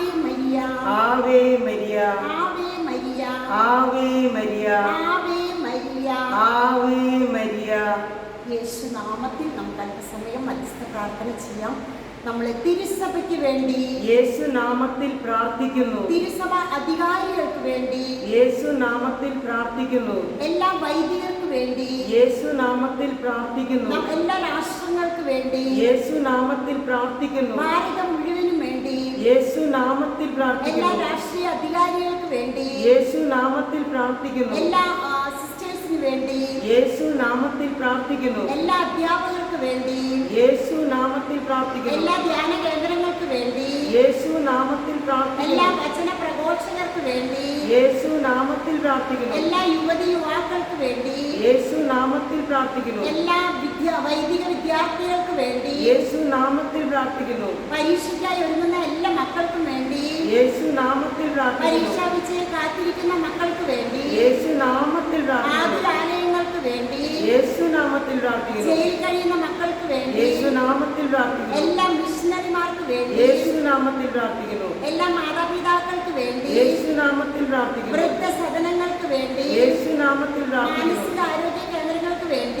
ആവേ മരിയ. ആവേ മരിയ. ആവേ മരിയ. ആവേ മരിയ. ആവേ മരിയ. ആവേ മരിയ. യേശു നാമത്തിൽ നമുക്ക് അല്പസമയം മധ്യസ്ഥ പ്രാർത്ഥന ചെയ്യാം. നമ്മളെ തിരുസഭയ്ക്ക് വേണ്ടി. യേശു നാമത്തിൽ പ്രാർത്ഥിക്കുന്നു. തിരുസഭ അധികാരികൾക്ക് വേണ്ടി. യേശു നാമത്തിൽ പ്രാർത്ഥിക്കുന്നു. എല്ലാ വൈദികർക്ക് വേണ്ടി യേശു നാമത്തിൽ പ്രാർത്ഥിക്കുന്നു. എല്ലാ രാഷ്ട്രങ്ങൾക്ക് വേണ്ടി യേശു നാമത്തിൽ പ്രാർത്ഥിക്കുന്നു. ഭാരതം മുഴുവനും വേണ്ടി യേശു നാമത്തിൽ എല്ലാ പ്രാർത്ഥിക്കുന്നു രാഷ്ട്രീയ അധികാരികൾക്ക് വേണ്ടി യേശു നാമത്തിൽ പ്രാർത്ഥിക്കുന്നു. എല്ലാ സിസ്റ്റേഴ്സിന് വേണ്ടി യേശു നാമത്തിൽ പ്രാർത്ഥിക്കുന്നു. എല്ലാ അധ്യാപകർക്ക് വേണ്ടി യേശു നാമത്തിൽ പ്രാർത്ഥിക്കുന്നു. എല്ലാ ധ്യാന കേന്ദ്രങ്ങൾക്ക് വേണ്ടി യേശു നാമത്തിൽ എല്ലാ പ്രാർത്ഥിക്കുന്നു വചന പ്രഘോഷകർക്ക് വേണ്ടി യേശു നാമത്തിൽ പ്രാർത്ഥിക്കുന്നു. എല്ലാ യുവതി യുവാക്കൾക്ക് വേണ്ടി യേശു നാമത്തിൽ പ്രാർത്ഥിക്കുന്നു. എല്ലാ വിദ്യ വൈദിക വിദ്യാർത്ഥികൾക്ക് വേണ്ടി യേശു നാമത്തിൽ പ്രാർത്ഥിക്കുന്നു. പരീക്ഷയ്ക്കായി ഒരുങ്ങുന്ന എല്ലാ മക്കൾക്കും വേണ്ടി യേശു നാമത്തിൽ പ്രാർത്ഥിക്കുന്നു. പരീക്ഷാ വിജയം കാത്തിരിക്കുന്ന മക്കൾക്ക് വേണ്ടി യേശു നാമത്തിൽ പ്രാർത്ഥിക്കുന്നു വേണ്ടി യേശു നാമത്തിൽ പ്രാർത്ഥിക്കുന്നു. ജയിലിൽ കഴിയുന്ന മക്കൾക്ക് വേണ്ടി യേശു നാമത്തിൽ പ്രാർത്ഥിക്കുന്നു. എല്ലാ മിഷണറിമാർക്ക് വേണ്ടി യേശു നാമത്തിൽ പ്രാർത്ഥിക്കുന്നു. എല്ലാ മാതാപിതാക്കൾക്ക് വേണ്ടി യേശു നാമത്തിൽ പ്രാർത്ഥിക്കുന്നു. വൃദ്ധസദനങ്ങൾക്ക് വേണ്ടി യേശു നാമത്തിൽ പ്രാർത്ഥിക്കുന്നു. മാനസിക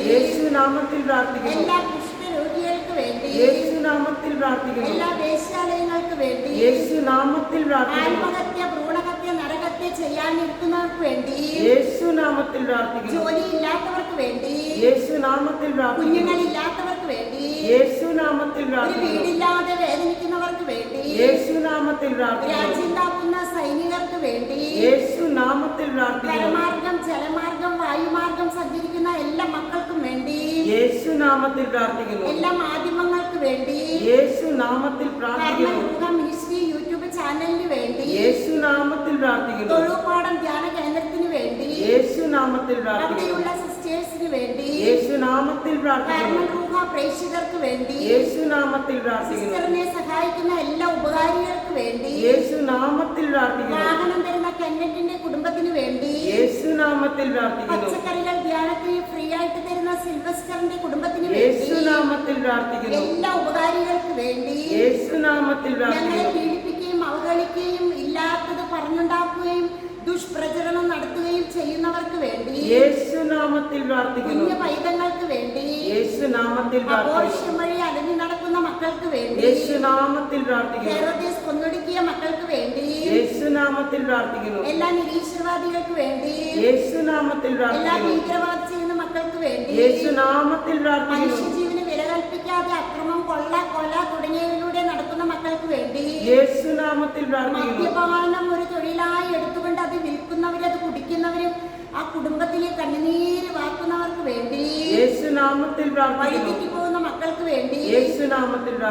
ആരോഗ്യ കേന്ദ്രങ്ങൾക്ക് വേണ്ടി യേശു നാമത്തിൽ പ്രാർത്ഥിക്കുന്നു. എല്ലാ കുഷ്ഠരോഗികൾക്ക് വേണ്ടി യേശുനാമത്തിൽ പ്രാർത്ഥിക്കുന്നു. എല്ലാ വേശ്യാലയങ്ങൾക്ക് വേണ്ടി യേശുനാമത്തിൽ പ്രാർത്ഥിക്കുന്നു. ആത്മഹത്യ ഭ്രൂണഹത്യ നരഹത്യ ചെയ്യാനിരിക്കുന്നവർക്ക് വേണ്ടി യേശുനാമത്തിൽ പ്രാർത്ഥിക്കുന്നു. ജോലിയില്ലാത്തവർക്ക് വേണ്ടി യേശുനാമത്തിൽ പ്രാർത്ഥിക്കുന്നു. കുഞ്ഞുങ്ങളില്ലാത്തവർക്ക് വേണ്ടി യേശുനാമത്തിൽ പ്രാർത്ഥിക്കുന്നു. വീടില്ലാതെ വേദനിക്കുന്നവർക്ക് വേണ്ടി യേശുനാമത്തിൽ പ്രാർത്ഥിക്കുന്നു. രാജ്യം സൈനികർക്ക് വേണ്ടി യേശുനാമത്തിൽ പ്രാർത്ഥിക്കുന്നു. ജലമാർഗം വായുമാർഗം സഞ്ചരിക്കുന്ന എല്ലാ മക്കൾക്കും വേണ്ടി. യേശു നാമത്തിൽ പ്രാർത്ഥിക്കുന്നു. എല്ലാ മാധ്യമങ്ങൾക്ക് വേണ്ടി. യേശു നാമത്തിൽ പ്രാർത്ഥിക്കുന്നു മിനിസ്ട്രി യൂട്യൂബ് ചാനലിന് വേണ്ടി. യേശു നാമത്തിൽ പ്രാർത്ഥിക്കുന്നു. തൊഴുപാടം ധ്യാന കേന്ദ്രത്തിന് വേണ്ടി. യേശു നാമത്തിൽ പ്രാർത്ഥിക്കുന്നു സിസ്റ്റേഴ്സിന് വേണ്ടി. യേശു നാമത്തിൽ പ്രാർത്ഥിക്കുന്നു പ്രേക്ഷകർക്ക് വേണ്ടി. യേശു നാമത്തിൽ പ്രാർത്ഥിക്കുന്നു സഹായിക്കുന്ന എല്ലാ ഉപകാരികൾക്ക് വേണ്ടി. യേശു നാമത്തിൽ പ്രാർത്ഥിക്കുന്നു. വാഹനം തരുന്ന കെന്നറ്റിന്റെ കുടുംബത്തിന് വേണ്ടി. നാമത്തിൽ പച്ചക്കറികൾ ഫ്രീ ആയിട്ട് തരുന്ന സിൽവസ്റ്ററിന്റെ കുടുംബത്തിന് യേശുനാമത്തിൽ പ്രാർത്ഥിക്കുന്നു. എല്ലാ ഉപകാരികൾക്ക് വേണ്ടി യേശുനാമത്തിൽ ഞങ്ങളെ പ്രാർത്ഥിക്കുന്നു. പീഡിപ്പിക്കുകയും അവഹേളിക്കുകയും ഇല്ലാത്തത് പറഞ്ഞുണ്ടാക്കുകയും ദുഷ്പ്രചരണം നടത്തുകയും ചെയ്യുന്നവർക്ക് വേണ്ടി യേശുനാമത്തിൽ പ്രാർത്ഥിക്കുന്നു. കുഞ്ഞു പൈതങ്ങൾക്ക് വേണ്ടി യേശുനാമത്തിൽ പ്രാർത്ഥിക്കുന്നു അപോഷം വഴി അലഞ്ഞു നടക്കുന്ന മക്കൾക്ക് വേണ്ടി യേശുനാമത്തിൽ പ്രാർത്ഥിക്കുന്നു. കൊന്നൊടുക്കിയ മക്കൾക്ക് വേണ്ടി യേശുനാമത്തിൽ പ്രാർത്ഥിക്കുന്നു. എല്ലാ നിരീശ്വരവാദികൾക്ക് വേണ്ടി യേശുനാമത്തിൽ എല്ലാ ഭീകരവാദം ചെയ്യുന്ന മക്കൾക്ക് വേണ്ടി യേശുനാമത്തിൽ പ്രാർത്ഥിക്കുന്നു. മനുഷ്യജീവന് വില കൽപ്പിക്കാതെ അക്രമം കൊള്ള കൊല തുടങ്ങിയവയിലൂടെ നടക്കുന്ന മക്കൾക്ക് വേണ്ടി യേശുനാമത്തിൽ മദ്യപാനം ഒരു തൊഴിലായി എടുത്തുകൊണ്ട് അത് വിൽക്കുന്നവരും അത് കുടിക്കുന്നവരും ആ കുടുംബത്തിലെ കണ്ണുനീര് വാക്കുന്നവർക്ക് വേണ്ടി യേശുനാമത്തിൽ പ്രാർത്ഥിക്കുന്നു. മക്കൾക്ക് വേണ്ടി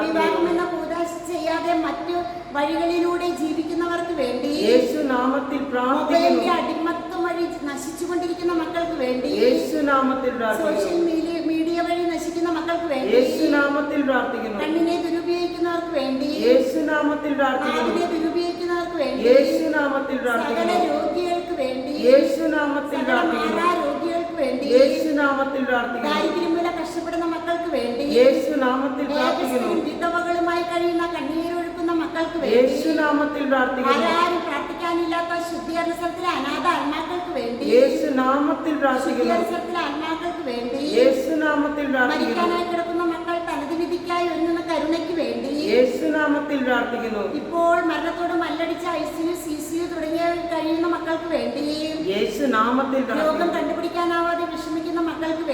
വിവാഹമെന്ന കൂതാശ ചെയ്യാതെ മറ്റു വഴികളിലൂടെ ജീവിക്കുന്നവർക്ക് വേണ്ടി യേശുനാമത്തിൽ പ്രാർത്ഥിക്കുന്നു. അടിമത്തം വഴി നശിച്ചുകൊണ്ടിരിക്കുന്ന മക്കൾക്ക് വേണ്ടി യേശുനാമത്തിൽ സോഷ്യൽ മീഡിയ മീഡിയ വഴി നശിക്കുന്ന മക്കൾക്ക് വേണ്ടി യേശുനാമത്തിൽ പ്രാർത്ഥിക്കുന്നു. കണ്ണിനെ ദുരുപയോഗിക്കുന്നവർക്ക് വേണ്ടി യേശുനാമത്തിൽ പ്രാർത്ഥിക്കുന്നു. ദുരുപയോഗിക്കുന്നവർക്ക് വേണ്ടി യേശുനാമത്തിൽ പ്രാർത്ഥിക്കുന്നു. രോഗികൾക്ക് വേണ്ടി യേശുനാമത്തിൽ പ്രാർത്ഥിക്കുന്നു. രോഗികൾക്ക് വേണ്ടി യേശുനാമത്തിൽ പ്രാർത്ഥിക്കുന്നു. കഷ്ടപ്പെടുന്ന മക്കൾക്ക് വേണ്ടി യേശു നാമത്തിൽ പ്രാർത്ഥിക്കുന്നു. വിധവകളുമായി കഴിയുന്ന കണ്ണീരൊഴുക്കുന്ന മക്കൾക്ക് വേണ്ടി യേശു നാമത്തിൽ പ്രാർത്ഥിക്കുന്നു. ആരും പ്രാർത്ഥിക്കാനില്ലാത്ത ശുദ്ധീകരണത്തിലെ അനാഥ ആത്മാക്കൾക്ക് വേണ്ടി യേശു നാമത്തിൽ പ്രാർത്ഥിക്കുന്നു. ശുദ്ധീകരണ സ്ഥലത്തിലെ ആത്മാക്കൾക്ക് വേണ്ടി യേശു നാമത്തിൽ പ്രാർത്ഥിക്കുന്നു. മരിക്കാനായി കിടക്കുന്ന മക്കൾ തനത് വിധിക്കായി ഒരുങ്ങുന്ന കരുണയ്ക്ക് വേണ്ടി യേശു നാമത്തിൽ പ്രാർത്ഥിക്കുന്നു. ഇപ്പോൾ മരണത്തോട് മല്ലടിച്ച I C U C C U തുടങ്ങിയ കഴിയുന്ന മക്കൾക്ക് വേണ്ടി യേശു നാമത്തിൽ രോഗം പ്രാർത്ഥിക്കുന്നു കണ്ടുപിടിക്കാനാവാതെ വിഷമിക്കുന്ന മക്കൾക്ക്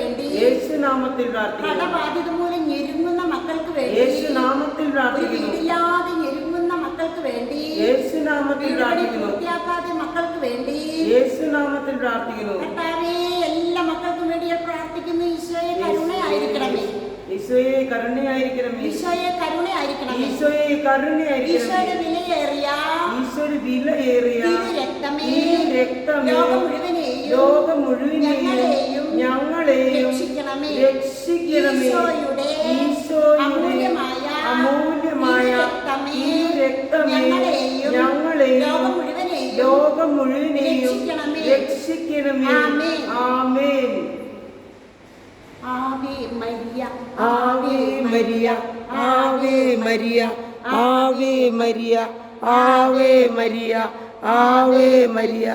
വേണ്ടി യേശു നാമത്തിൽ പ്രാർത്ഥിക്കുന്നു. മൂലം ഞെരുങ്ങുന്ന മക്കൾക്ക് വേണ്ടി. വീടില്ലാതെ ഞെരുങ്ങുന്ന മക്കൾക്ക് വേണ്ടി. പൂർത്തിയാക്കാതെ മക്കൾക്ക് വേണ്ടി. പ്രാർത്ഥിക്കുന്നു. കർത്താവേ എല്ലാ മക്കൾക്കും വേണ്ടി പ്രാർത്ഥിക്കുന്നു. ഈശോയെ കരുണയായിരിക്കണമേ. ഈശോയെ കരുണയായിരിക്കണമേ. ഈശോയെ കരുണയായിരിക്കണമേ. ഈശോയെ കരുണയായിരിക്കണമേ. ഈശോയുടെ വിലയേറിയ. ഈശോയുടെ വിലയേറിയ. തിരുരക്തമേ രക്തമേ. ലോകം മുഴുവനെയും ലോകം മുഴുവനെയും രക്ഷിക്കണമേ. അമൂല്യമായ ഈ രക്തമേ ഞങ്ങളെയും ലോകം മുഴുവനെയും രക്ഷിക്കണമേ. ആമേൻ. ആമേൻ. ആവേ മരിയ ആവേ മരിയ ആവേ മരിയ. ആവേ മരിയ ആവേ മരിയ ആവേ മരിയ.